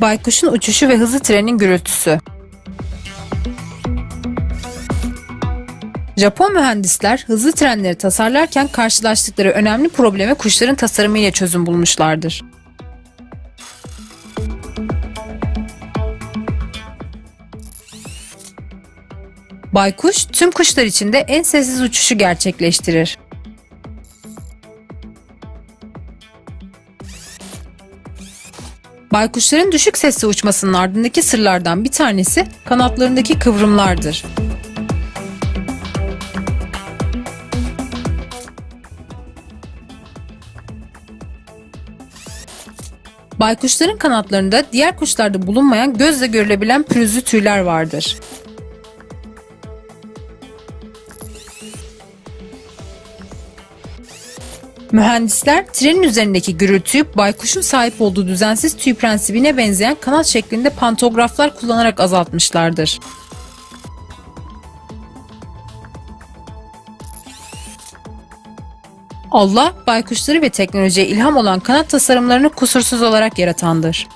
Baykuşun uçuşu ve hızlı trenin gürültüsü. Japon mühendisler hızlı trenleri tasarlarken karşılaştıkları önemli probleme kuşların tasarımıyla çözüm bulmuşlardır. Baykuş tüm kuşlar içinde en sessiz uçuşu gerçekleştirir. Baykuşların düşük sesle uçmasının ardındaki sırlardan bir tanesi kanatlarındaki kıvrımlardır. Baykuşların kanatlarında diğer kuşlarda bulunmayan gözle görülebilen pürüzlü tüyler vardır. Mühendisler trenin üzerindeki gürültüyü baykuşun sahip olduğu düzensiz tüy prensibine benzeyen kanat şeklinde pantograflar kullanarak azaltmışlardır. Allah, baykuşları ve teknolojiye ilham olan kanat tasarımlarını kusursuz olarak yaratandır.